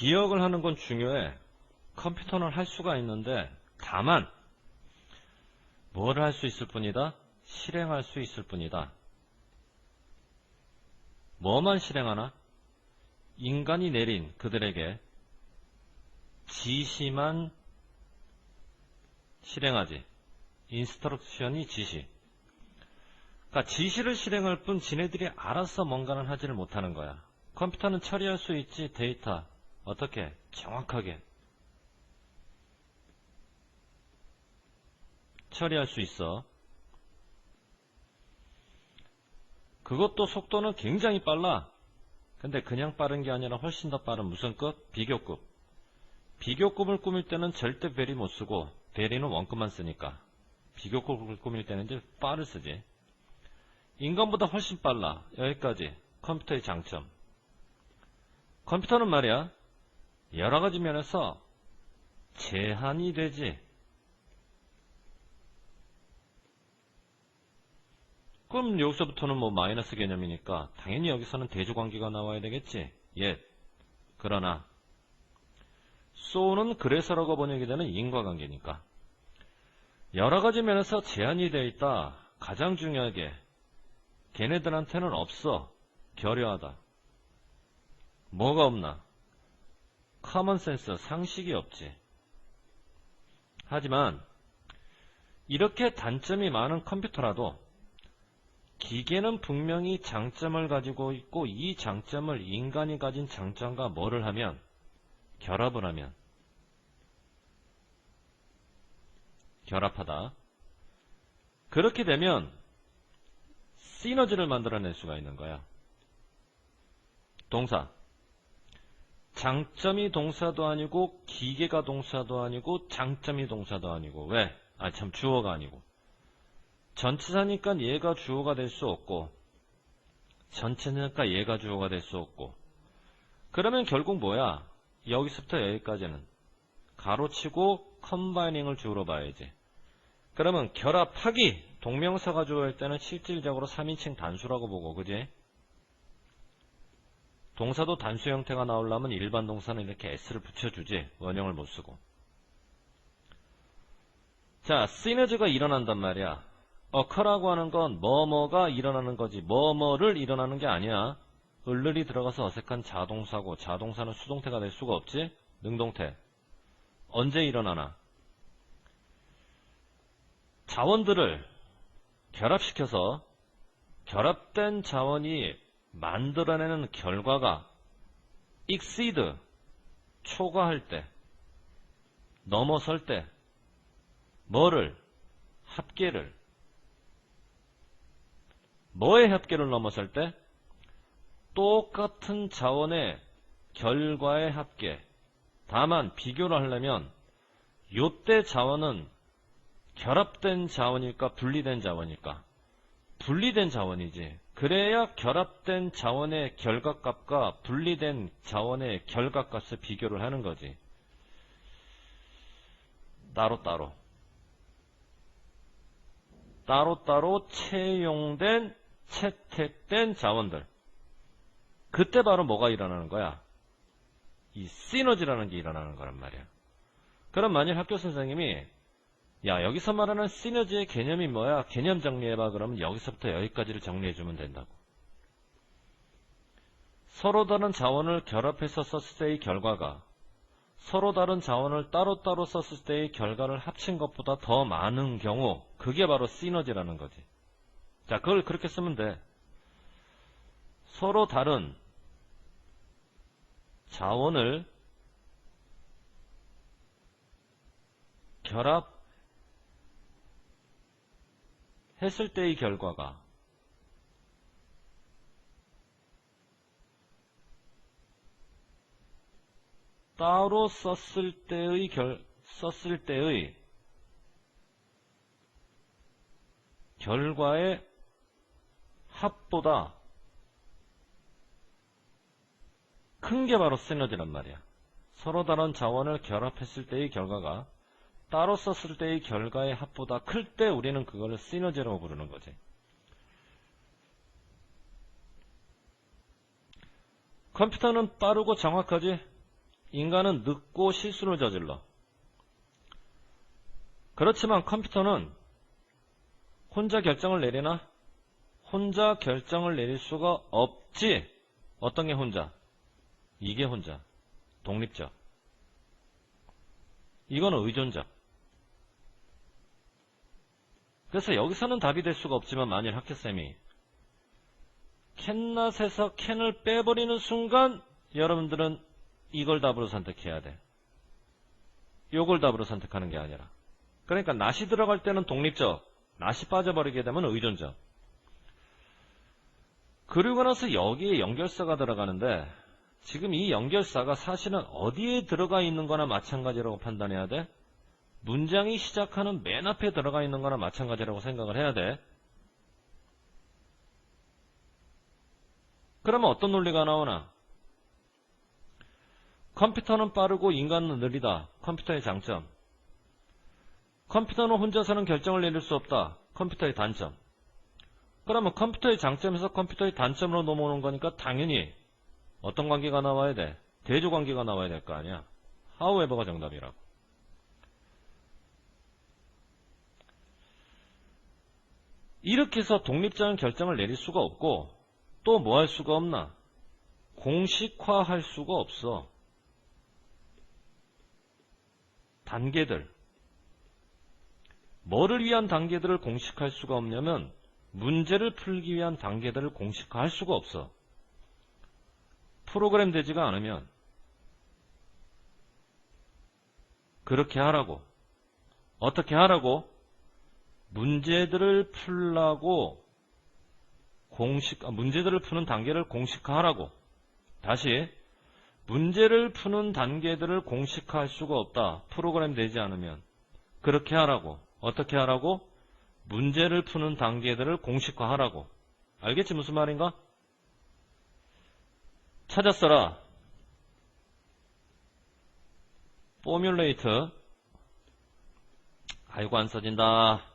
기억을 하는 건 중요해. 컴퓨터는 할 수가 있는데 다만 뭐를 할 수 있을 뿐이다? 실행할 수 있을 뿐이다. 뭐만 실행하나? 인간이 내린 그들에게 지시만 실행하지. 인스트럭션이 지시. 그러니까 지시를 실행할 뿐 지네들이 알아서 뭔가는 하지를 못하는 거야. 컴퓨터는 처리할 수 있지 데이터 어떻게 정확하게 처리할 수 있어. 그것도 속도는 굉장히 빨라. 근데 그냥 빠른 게 아니라 훨씬 더 빠른 무슨 급? 비교급. 비교급을 꾸밀 때는 절대 베리 못 쓰고 베리는 원급만 쓰니까 비교급을 꾸밀 때는 이제 빠를 쓰지. 인간보다 훨씬 빨라. 여기까지 컴퓨터의 장점. 컴퓨터는 말이야 여러 가지 면에서 제한이 되지. 그럼 여기서부터는 뭐 마이너스 개념이니까 당연히 여기서는 대조관계가 나와야 되겠지. 예. 그러나 so는 그래서라고 번역이 되는 인과관계니까 여러 가지 면에서 제한이 되어 있다. 가장 중요하게 걔네들한테는 없어. 결여하다. 뭐가 없나? 커먼 센스, 상식이 없지. 하지만 이렇게 단점이 많은 컴퓨터라도 기계는 분명히 장점을 가지고 있고 이 장점을 인간이 가진 장점과 뭐를 하면 결합을 하면 결합하다. 그렇게 되면 시너지를 만들어낼 수가 있는 거야. 동사. 장점이 동사도 아니고 기계가 동사도 아니고 장점이 동사도 아니고 왜? 아 참 주어가 아니고 전치사니까 얘가 주어가 될 수 없고 전체니까 얘가 주어가 될 수 없고 그러면 결국 뭐야? 여기서부터 여기까지는 가로치고 컴바이닝을 주로 봐야지. 그러면 결합하기 동명사가 주어일 때는 실질적으로 3인칭 단수라고 보고 그지? 동사도 단수 형태가 나오려면 일반 동사는 이렇게 s를 붙여주지 원형을 못 쓰고. 자 시너지가 일어난단 말이야. 어커라고 하는 건 뭐뭐가 일어나는 거지. 뭐뭐를 일어나는 게 아니야. 을을이 들어가서 어색한 자동사고 자동사는 수동태가 될 수가 없지. 능동태. 언제 일어나나? 자원들을 결합시켜서 결합된 자원이 만들어내는 결과가 exceed 초과할 때 넘어설 때 뭐를 합계를. 뭐의 합계를 넘어설 때? 똑같은 자원의 결과의 합계. 다만 비교를 하려면 요때 자원은 결합된 자원일까 분리된 자원일까 분리된 자원이지. 그래야 결합된 자원의 결과값과 분리된 자원의 결과값을 비교를 하는 거지. 따로따로. 따로따로 채용된 채택된 자원들. 그때 바로 뭐가 일어나는 거야? 이 시너지라는 게 일어나는 거란 말이야. 그럼 만일 학교 선생님이 야 여기서 말하는 시너지의 개념이 뭐야? 개념 정리해봐 그러면 여기서부터 여기까지를 정리해주면 된다고. 서로 다른 자원을 결합해서 썼을 때의 결과가 서로 다른 자원을 따로따로 썼을 때의 결과를 합친 것보다 더 많은 경우 그게 바로 시너지라는 거지. 자 그걸 그렇게 쓰면 돼. 서로 다른 자원을 결합 했을 때의 결과가 따로 썼을 때의 결, 썼을 때의 결과의 합보다 큰 게 바로 시너지란 말이야. 서로 다른 자원을 결합했을 때의 결과가 따로 썼을 때의 결과의 합보다 클 때 우리는 그걸 시너지라고 부르는 거지. 컴퓨터는 빠르고 정확하지? 인간은 늦고 실수를 저질러. 그렇지만 컴퓨터는 혼자 결정을 내리나? 혼자 결정을 내릴 수가 없지. 어떤 게 혼자? 이게 혼자. 독립적. 이거는 의존적. 그래서 여기서는 답이 될 수가 없지만 만일 학교쌤이 캔낫에서 캔을 빼버리는 순간 여러분들은 이걸 답으로 선택해야 돼. 요걸 답으로 선택하는 게 아니라. 그러니까 낫이 들어갈 때는 독립적, 낫이 빠져버리게 되면 의존적. 그리고 나서 여기에 연결사가 들어가는데 지금 이 연결사가 사실은 어디에 들어가 있는 거나 마찬가지라고 판단해야 돼? 문장이 시작하는 맨 앞에 들어가 있는 거나 마찬가지라고 생각을 해야 돼. 그러면 어떤 논리가 나오나? 컴퓨터는 빠르고 인간은 느리다. 컴퓨터의 장점. 컴퓨터는 혼자서는 결정을 내릴 수 없다. 컴퓨터의 단점. 그러면 컴퓨터의 장점에서 컴퓨터의 단점으로 넘어오는 거니까 당연히 어떤 관계가 나와야 돼? 대조 관계가 나와야 될 거 아니야. 하우에버가 정답이라고. 이렇게 해서 독립적인 결정을 내릴 수가 없고 또 뭐 할 수가 없나? 공식화할 수가 없어. 단계들. 뭐를 위한 단계들을 공식화할 수가 없냐면 문제를 풀기 위한 단계들을 공식화할 수가 없어. 프로그램 되지가 않으면 그렇게 하라고. 어떻게 하라고? 문제들을 풀라고 공식, 아, 문제들을 푸는 단계를 공식화하라고. 다시, 문제를 푸는 단계들을 공식화할 수가 없다. 프로그램 되지 않으면. 그렇게 하라고. 어떻게 하라고? 문제를 푸는 단계들을 공식화하라고. 알겠지? 무슨 말인가? 찾았어라. 포뮬레이트. 아이고, 안 써진다.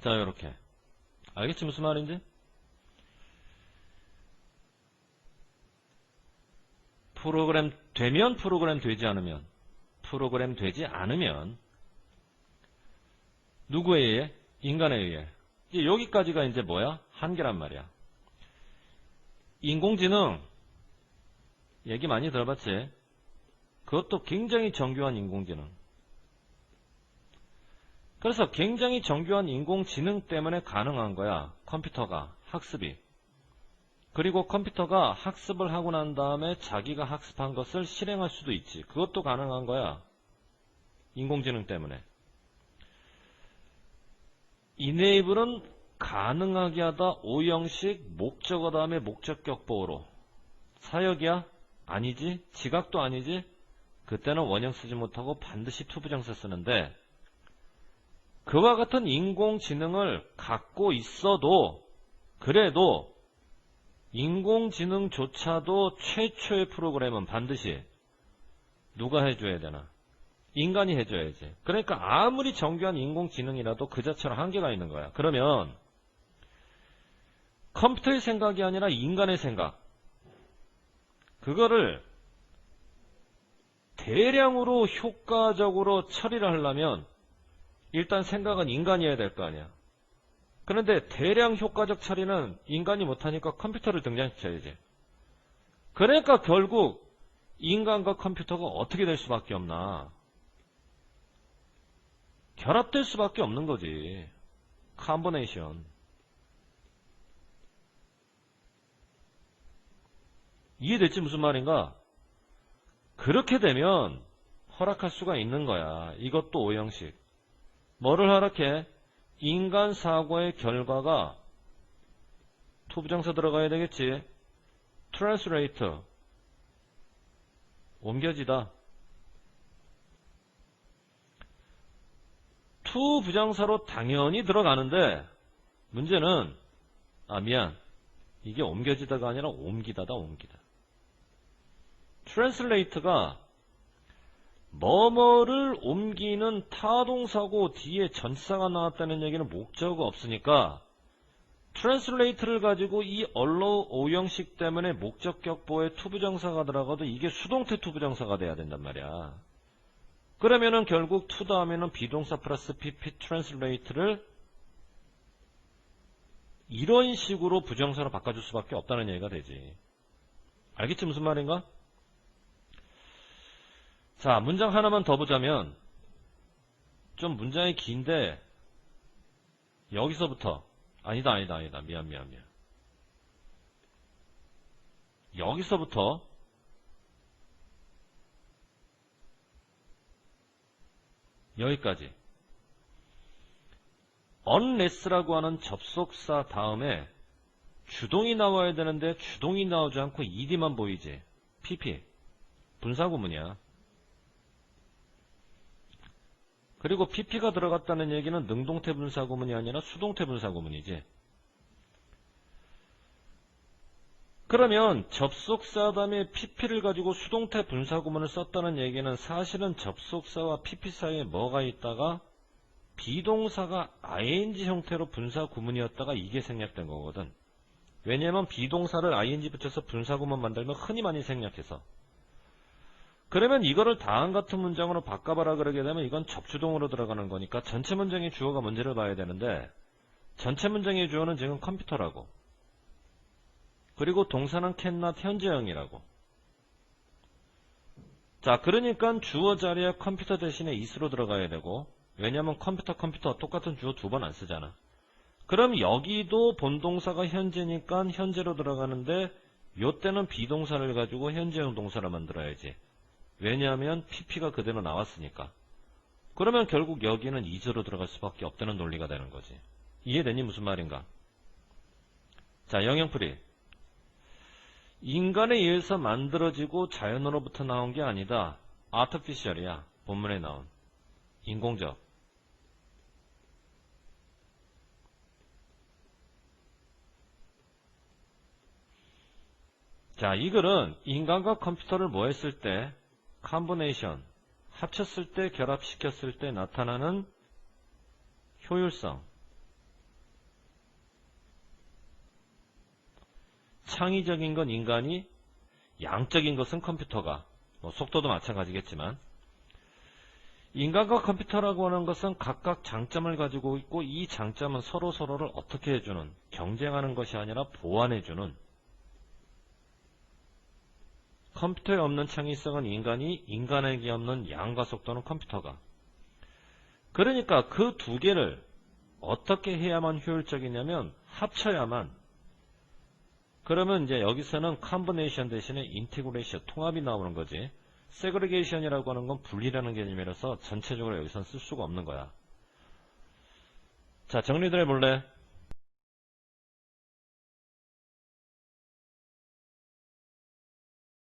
자, 요렇게. 알겠지? 무슨 말인지? 프로그램 되면 프로그램 되지 않으면 프로그램 되지 않으면 누구에 의해? 인간에 의해. 이제 여기까지가 이제 뭐야? 한계란 말이야. 인공지능 얘기 많이 들어봤지? 그것도 굉장히 정교한 인공지능. 그래서 굉장히 정교한 인공지능 때문에 가능한 거야. 컴퓨터가 학습이. 그리고 컴퓨터가 학습을 하고 난 다음에 자기가 학습한 것을 실행할 수도 있지. 그것도 가능한 거야. 인공지능 때문에. 이네이블은 가능하게 하다 오형식 목적어 다음에 목적격 보호로. 사역이야? 아니지? 지각도 아니지? 그때는 원형 쓰지 못하고 반드시 투부정사 쓰는데 그와 같은 인공지능을 갖고 있어도 그래도 인공지능조차도 최초의 프로그램은 반드시 누가 해줘야 되나? 인간이 해줘야지. 그러니까 아무리 정교한 인공지능이라도 그 자체로 한계가 있는 거야. 그러면 컴퓨터의 생각이 아니라 인간의 생각. 그거를 대량으로 효과적으로 처리를 하려면 일단 생각은 인간이어야 될 거 아니야. 그런데 대량 효과적 처리는 인간이 못하니까 컴퓨터를 등장시켜야지. 그러니까 결국 인간과 컴퓨터가 어떻게 될 수밖에 없나. 결합될 수밖에 없는 거지. 컴버네이션. 이해됐지 무슨 말인가? 그렇게 되면 허락할 수가 있는 거야. 이것도 오형식. 뭐를 허락해? 인간 사고의 결과가 투부정사 들어가야 되겠지. translate 옮겨지다. 투 부정사로 당연히 들어가는데 문제는 아 미안 이게 옮겨지다가 아니라 옮기다다 옮기다. 트랜슬레이트가 뭐뭐를 옮기는 타동사고 뒤에 전치사가 나왔다는 얘기는 목적어가 없으니까 트랜슬레이트를 가지고 이 언로 오형식 때문에 목적격보에 투부정사가 들어가도 이게 수동태 투부정사가 돼야 된단 말이야. 그러면은 결국 투 다음에는 비동사 플러스 pp 트랜슬레이트를 이런 식으로 부정사로 바꿔줄 수밖에 없다는 얘기가 되지. 알겠지 무슨 말인가? 자, 문장 하나만 더 보자면 좀 문장이 긴데 여기서부터 아니다 아니다 아니다. 미안 미안 미안. 여기서부터 여기까지. unless라고 하는 접속사 다음에 주동이 나와야 되는데 주동이 나오지 않고 ed만 보이지. pp 분사구문이야 그리고 pp가 들어갔다는 얘기는 능동태 분사구문이 아니라 수동태 분사구문이지 그러면 접속사 다음에 pp를 가지고 수동태 분사구문을 썼다는 얘기는 사실은 접속사와 pp 사이에 뭐가 있다가 비동사가 ing 형태로 분사구문이었다가 이게 생략된 거거든. 왜냐면 비동사를 ing 붙여서 분사구문 만들면 흔히 많이 생략해서. 그러면 이거를 다음 같은 문장으로 바꿔봐라 그러게 되면 이건 접주동으로 들어가는 거니까 전체 문장의 주어가 뭔지를 봐야 되는데 전체 문장의 주어는 지금 컴퓨터라고. 그리고 동사는 cannot 현재형이라고. 자, 그러니까 주어 자리에 컴퓨터 대신에 is로 들어가야 되고 왜냐면 컴퓨터 컴퓨터 똑같은 주어 두 번 안 쓰잖아. 그럼 여기도 본동사가 현재니까 현재로 들어가는데 요 때는 비동사를 가지고 현재형 동사를 만들어야지. 왜냐하면 pp가 그대로 나왔으니까. 그러면 결국 여기는 is로 들어갈 수밖에 없다는 논리가 되는 거지. 이해되니 무슨 말인가? 자, 영영풀이. 인간에 의해서 만들어지고 자연으로부터 나온 게 아니다. artificial이야. 본문에 나온. 인공적. 자, 이 글은 인간과 컴퓨터를 뭐 했을 때, 컴비네이션, 합쳤을 때, 결합시켰을 때 나타나는 효율성, 창의적인 건 인간이, 양적인 것은 컴퓨터가, 뭐 속도도 마찬가지겠지만, 인간과 컴퓨터라고 하는 것은 각각 장점을 가지고 있고 이 장점은 서로 서로를 어떻게 해주는, 경쟁하는 것이 아니라 보완해주는 컴퓨터에 없는 창의성은 인간이, 인간에게 없는 양과 속도는 컴퓨터가. 그러니까 그 두 개를 어떻게 해야만 효율적이냐면 합쳐야만. 그러면 이제 여기서는 컴비네이션 대신에 인티그레이션, 통합이 나오는 거지. 세그리게이션이라고 하는 건 분리라는 개념이라서 전체적으로 여기선 쓸 수가 없는 거야. 자, 정리들 해볼래?